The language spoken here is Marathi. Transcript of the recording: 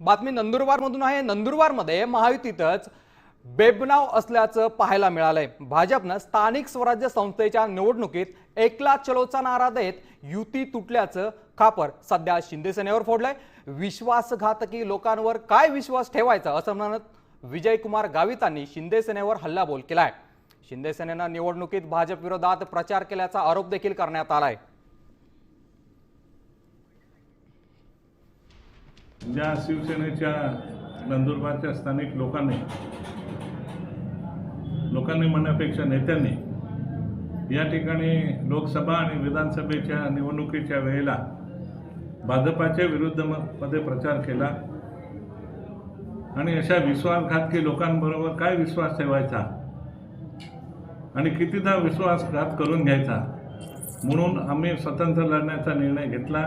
बातमी नंदुरबारमधून आहे. नंदुरबारमध्ये महायुतीतच बेबनाव असल्याचं पाहायला मिळालंय. भाजपनं स्थानिक स्वराज्य संस्थेच्या निवडणुकीत एकला चलोचा नारा देत युती तुटल्याचं खापर सध्या शिंदेसेनेवर फोडलंय. विश्वासघातकी लोकांवर काय विश्वास ठेवायचा असं म्हणत विजयकुमार गावितांनी शिंदेसेनेवर हल्लाबोल केलाय. शिंदेसेनेनं निवडणुकीत भाजप विरोधात प्रचार केल्याचा आरोप देखील करण्यात आलाय. ज्या शिवसेनेच्या नंदुरबारच्या स्थानिक लोकांनी लोकांनी म्हणण्यापेक्षा नेत्यांनी या ठिकाणी लोकसभा आणि विधानसभेच्या निवडणुकीच्या वेळेला भाजपाच्या विरुद्ध म- मध्ये प्रचार केला. आणि अशा विश्वासघातकी लोकांबरोबर काय विश्वास ठेवायचा? आणि कितीदा विश्वासघात करून घ्यायचा? म्हणून आम्ही स्वतंत्र लढण्याचा निर्णय घेतला.